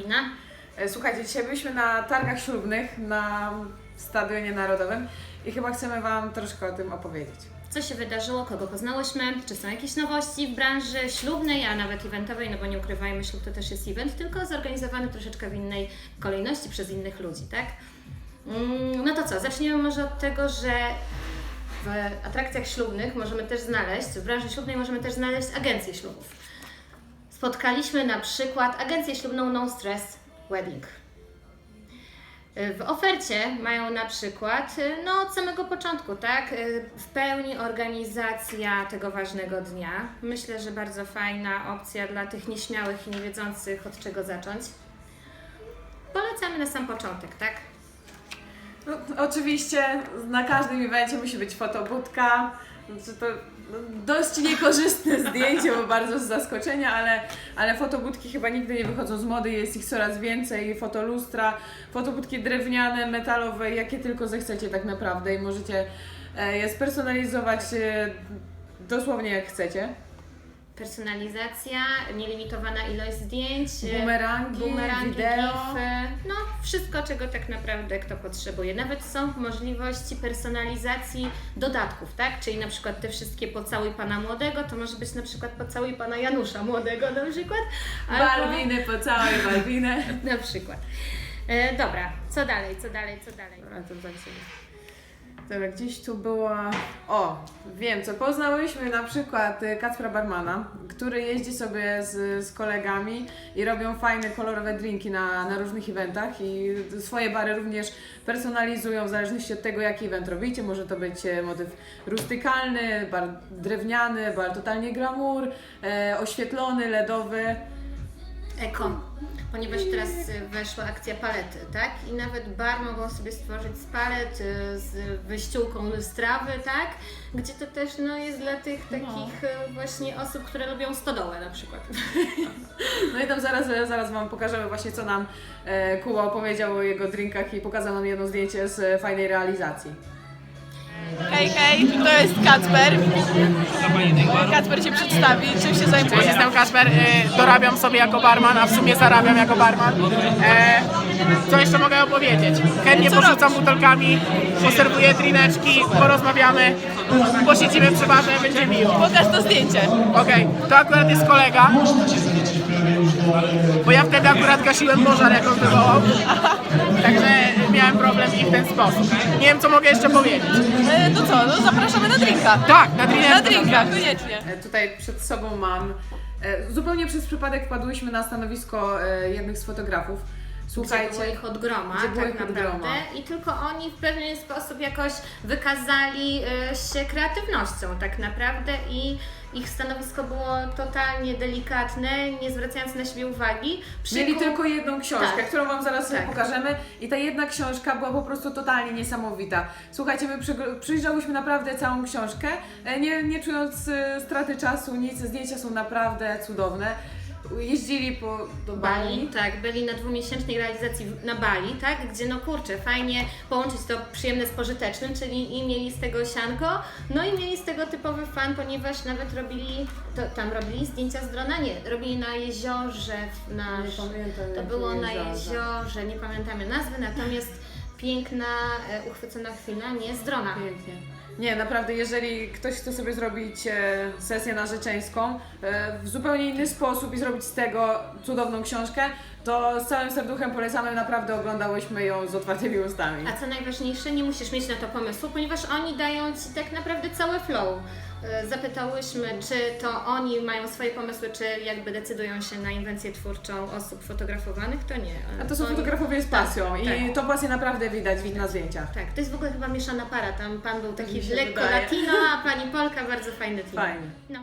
Balbina. E, Słuchajcie, dzisiaj byliśmy na targach ślubnych na Stadionie Narodowym i chyba chcemy Wam troszkę o tym opowiedzieć. Co się wydarzyło, kogo poznałyśmy, czy są jakieś nowości w branży ślubnej, a nawet eventowej, no bo nie ukrywajmy, ślub to też jest event, tylko zorganizowany troszeczkę w innej kolejności przez innych ludzi, tak? Mm, No to co, zaczniemy może od tego, że w atrakcjach ślubnych możemy też znaleźć, w branży ślubnej możemy też znaleźć agencje ślubów. Spotkaliśmy na przykład agencję ślubną No Stress Wedding. W ofercie mają na przykład, y, no od samego początku, tak, y, w pełni organizacja tego ważnego dnia. Myślę, że bardzo fajna opcja dla tych nieśmiałych i niewiedzących od czego zacząć. Polecamy na sam początek, tak? No, oczywiście na każdym evencie musi być fotobudka. Znaczy to no, dość niekorzystne zdjęcie, bo bardzo z zaskoczenia, ale, ale fotobudki chyba nigdy nie wychodzą z mody, jest ich coraz więcej, fotolustra, fotobudki drewniane, metalowe, jakie tylko zechcecie tak naprawdę i możecie e, je spersonalizować e, dosłownie jak chcecie. Personalizacja, nielimitowana ilość zdjęć, y, Bumerangi, bumerangi, wideo. gify, no wszystko, czego tak naprawdę kto potrzebuje. Nawet są możliwości personalizacji dodatków, tak? Czyli na przykład te wszystkie pocałuj Pana Młodego, to może być na przykład pocałuj Pana Janusza Młodego na przykład. Balwiny, po całej Balwinę. Na przykład. E, dobra, co dalej, co dalej, co dalej? Dobra, to tak sobie. Dobra, gdzieś tu była. O, wiem co. Poznałyśmy na przykład y, Kacpra Barmana, który jeździ sobie z, z kolegami i robią fajne, kolorowe drinki na, na różnych eventach i swoje bary również personalizują w zależności od tego, jaki event robicie. Może to być e, motyw rustykalny, bar drewniany, bar totalnie glamour, e, oświetlony, LEDowy. Eko. Ponieważ teraz y, weszła akcja palety, tak? I nawet bar mogą sobie stworzyć z palet, y, z wyściółką strawy, tak? Gdzie to też no, jest dla tych takich y, właśnie osób, które lubią stodołę na przykład. No i tam zaraz, zaraz Wam pokażemy właśnie, co nam e, Kuba opowiedział o jego drinkach i pokazał nam jedno zdjęcie z fajnej realizacji. Hej, hej, to jest Kacper. Kacper się przedstawi, czym się zajmuje. Jestem Kasper, y, dorabiam sobie jako barman, a w sumie zarabiam jako barman. E, co jeszcze mogę opowiedzieć? Chętnie Co porzucam butelkami, poserwuję drineczki, porozmawiamy, posiedzimy przy barze, będzie miło. Pokaż to zdjęcie. Okej, to akurat jest kolega, bo ja wtedy akurat gasiłem pożar, jak on wywołał. Także miałem problem i w ten sposób. Nie wiem, co mogę jeszcze powiedzieć. E, to co, no zapraszamy na drinka. Tak, na drineczkę. Na drinka, koniecznie. E, Tutaj przed sobą mam. e, Zupełnie przez przypadek wpadłyśmy na stanowisko e, jednych z fotografów. Gdzie Słuchajcie. było ich od groma, Gdzie było tak ich od naprawdę. groma. I tylko oni w pewien sposób jakoś wykazali się kreatywnością tak naprawdę i ich stanowisko było totalnie delikatne, nie zwracając na siebie uwagi. Mieli tylko jedną książkę, Tak. którą Wam zaraz Tak. pokażemy. I ta jedna książka była po prostu totalnie niesamowita. Słuchajcie, my przygr- przyjrzałyśmy naprawdę całą książkę, e, nie, nie czując e, straty czasu, nic. Zdjęcia są naprawdę cudowne. Jeździli po, do Bali, Bali. tak, byli na dwumiesięcznej realizacji w- na Bali, tak, gdzie no kurczę, fajnie połączyć to przyjemne z pożytecznym, czyli i mieli z tego sianko, no i mieli z tego typowy fan, ponieważ nawet robili, to, tam robili zdjęcia z drona, nie, robili na jeziorze, w- na, Nie pamiętam, to było na jeziorze. jeziorze, nie pamiętamy nazwy, natomiast piękna, e, uchwycona chwila, nie z drona. Pięknie. Nie, naprawdę, jeżeli ktoś chce sobie zrobić e, sesję narzeczeńską e, w zupełnie inny sposób i zrobić z tego cudowną książkę, to z całym serduchem polecamy, naprawdę oglądałyśmy ją z otwartymi ustami. A co najważniejsze, nie musisz mieć na to pomysłu, ponieważ oni dają Ci tak naprawdę cały flow. E, Zapytałyśmy, czy to oni mają swoje pomysły, czy jakby decydują się na inwencję twórczą osób fotografowanych, to nie. A to są Oni- fotografowie z Tak, pasją i tak. tą pasję naprawdę widać widać na zdjęciach. Tak, to jest w ogóle chyba mieszana para. Tam pan był taki lekko wydaje. latino, a pani Polka bardzo fajny team. Fajnie. No.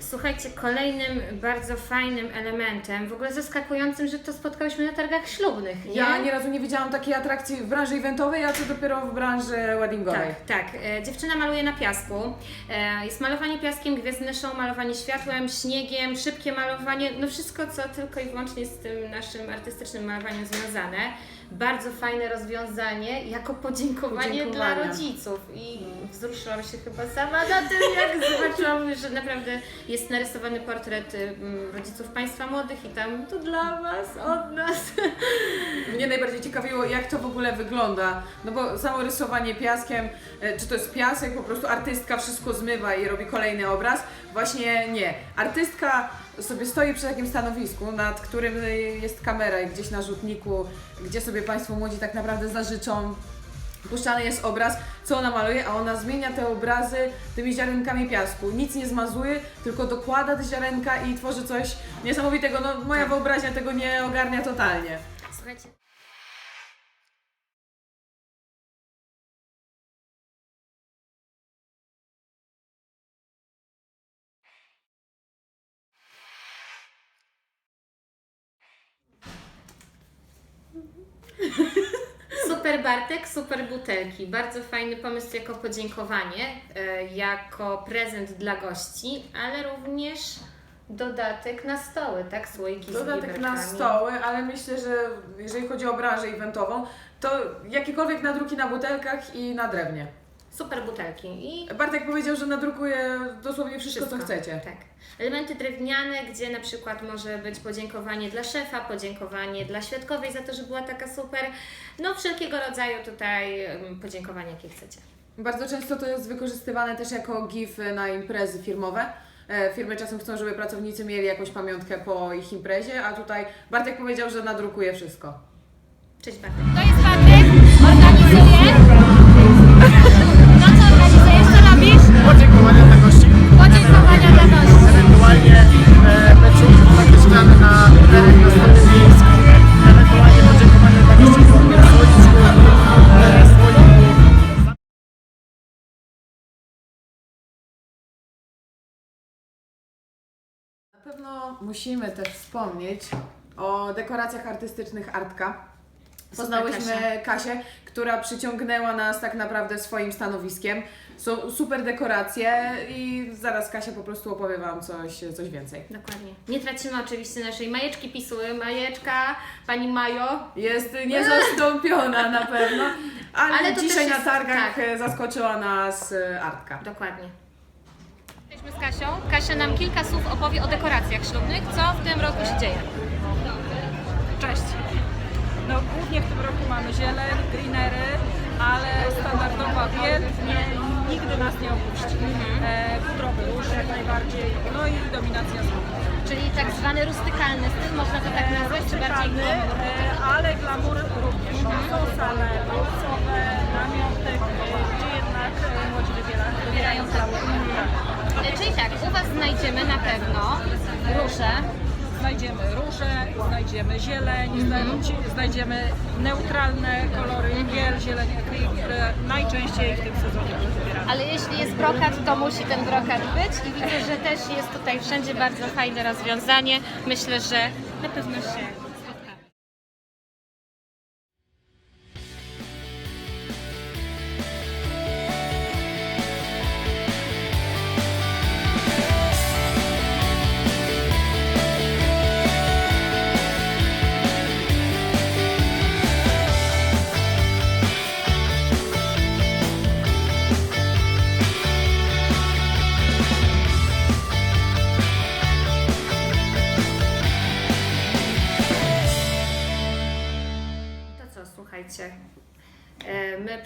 Słuchajcie, kolejnym bardzo fajnym elementem, w ogóle zaskakującym, że to spotkałyśmy na targach ślubnych. Nie? Ja razu nie widziałam takiej atrakcji w branży eventowej, a co dopiero w branży weddingowej. Tak, tak. E, dziewczyna maluje na piasku. E, jest malowanie piaskiem, gwiezdny show, malowanie światłem, śniegiem, szybkie malowanie, no wszystko, co tylko i wyłącznie z tym naszym artystycznym malowaniem związane. Bardzo fajne rozwiązanie jako podziękowanie, dla rodziców. I wzruszyłam się chyba sama na tym, jak zobaczyłam, że naprawdę jest narysowany portret y, mm, rodziców państwa młodych i tam to dla Was, od nas. Mnie najbardziej ciekawiło, jak to w ogóle wygląda. No bo samo rysowanie piaskiem, e, czy to jest piasek, po prostu artystka wszystko zmywa i robi kolejny obraz. Właśnie nie. Artystka sobie stoi przy takim stanowisku, nad którym jest kamera i gdzieś na rzutniku, gdzie sobie Państwo młodzi tak naprawdę zażyczą. Puszczany jest obraz, co ona maluje, a ona zmienia te obrazy tymi ziarenkami piasku. Nic nie zmazuje, tylko dokłada te ziarenka i tworzy coś niesamowitego. No, moja wyobraźnia tego nie ogarnia totalnie. Słuchajcie. Super Bartek, super butelki. Bardzo fajny pomysł jako podziękowanie, e, jako prezent dla gości, ale również dodatek na stoły, tak? Słoiki z Dodatek na biberkami. stoły, ale myślę, że jeżeli chodzi o branżę eventową, to jakiekolwiek nadruki na butelkach i na drewnie. Super butelki i Bartek powiedział, że nadrukuje dosłownie wszystko, co chcecie. Tak. Elementy drewniane, gdzie na przykład może być podziękowanie dla szefa, podziękowanie dla świadkowej za to, że była taka super. No wszelkiego rodzaju tutaj podziękowania, jakie chcecie. Bardzo często to jest wykorzystywane też jako GIF na imprezy firmowe. E, Firmy czasem chcą, żeby pracownicy mieli jakąś pamiątkę po ich imprezie, a tutaj Bartek powiedział, że nadrukuje wszystko. Cześć Bartek. Musimy też wspomnieć o dekoracjach artystycznych Artka. Poznałyśmy. Kasię, która przyciągnęła nas tak naprawdę swoim stanowiskiem. Są super dekoracje i zaraz Kasia po prostu opowie Wam coś, coś więcej. Dokładnie. Nie tracimy oczywiście naszej majeczki pisuły. Majeczka, pani Majo. Jest niezastąpiona na pewno, ale, Ale dzisiaj na targach tak. zaskoczyła nas e, Artka. Dokładnie. Jesteśmy z Kasią. Kasia nam kilka słów opowie o dekoracjach ślubnych. Co w tym roku się dzieje? Cześć. No głównie w tym roku mamy zieleń, greenery, ale standardowa biel nie, nigdy nas nie opuści. E, pudrowy róż jak najbardziej, no i dominacja złota. Czyli tak zwany rustykalny styl, można to tak nazwać, czy bardziej Rustykalny, e, ale glamour również. Są sale boxowe, namiotek, znajdziemy na pewno róże, Znajdziemy róże, znajdziemy zieleń, znaj- znajdziemy neutralne kolory, biel, zieleń, akryl, które najczęściej w tym sezonie wybieramy. ale jeśli jest brokat, to musi ten brokat być i widzę, że też jest tutaj wszędzie bardzo fajne rozwiązanie. Myślę, że na pewno się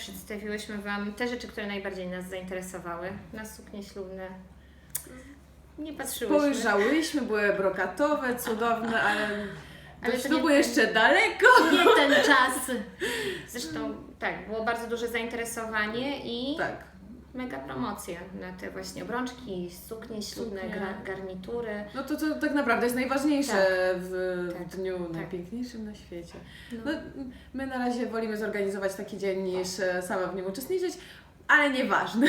Przedstawiłyśmy Wam te rzeczy, które najbardziej nas zainteresowały. Na suknie ślubne nie patrzyłyśmy. Spojrzałyśmy, były brokatowe, cudowne, ale, Ale do to ślubu jeszcze daleko. Nie ten czas. Zresztą tak, było bardzo duże zainteresowanie i Tak. Mega promocja na te właśnie obrączki, suknie ślubne, Suknie. gra, garnitury. No to, to tak naprawdę jest najważniejsze Tak. w Tak. dniu Tak. najpiękniejszym na świecie. No. No, my na razie wolimy zorganizować taki dzień niż e, sama w nim uczestniczyć, ale nieważne.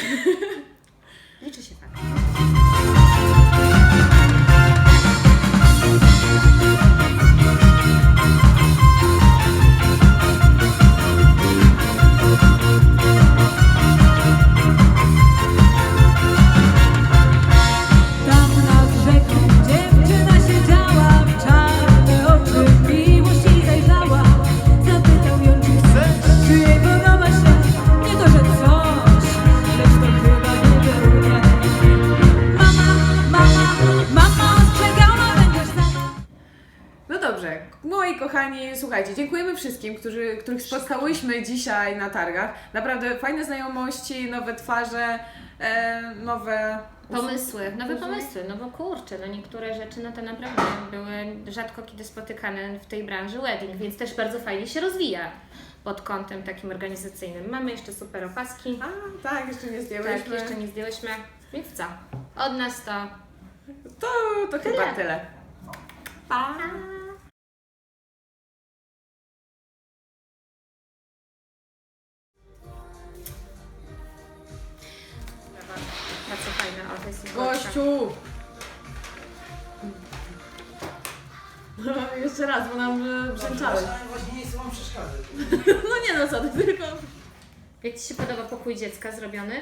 Liczy się wszystkim, którzy, których spotkałyśmy dzisiaj na targach. Naprawdę fajne znajomości, nowe twarze, e, nowe Pomysły, nowe pomysły, no bo kurczę, no niektóre rzeczy no to naprawdę były rzadko kiedy spotykane w tej branży wedding, więc też bardzo fajnie się rozwija pod kątem takim organizacyjnym. Mamy jeszcze super opaski. A, tak, jeszcze nie zdjęłyśmy. Tak, jeszcze nie zdjęłyśmy. Więc co? Od nas to To, to chyba Tyle. tyle. pa! Gościu! No, jeszcze raz, bo nam e, brzęczały. Właśnie nie chcę wam przeszkadzać. No nie no co, ty tylko... Jak Ci się podoba pokój dziecka zrobiony?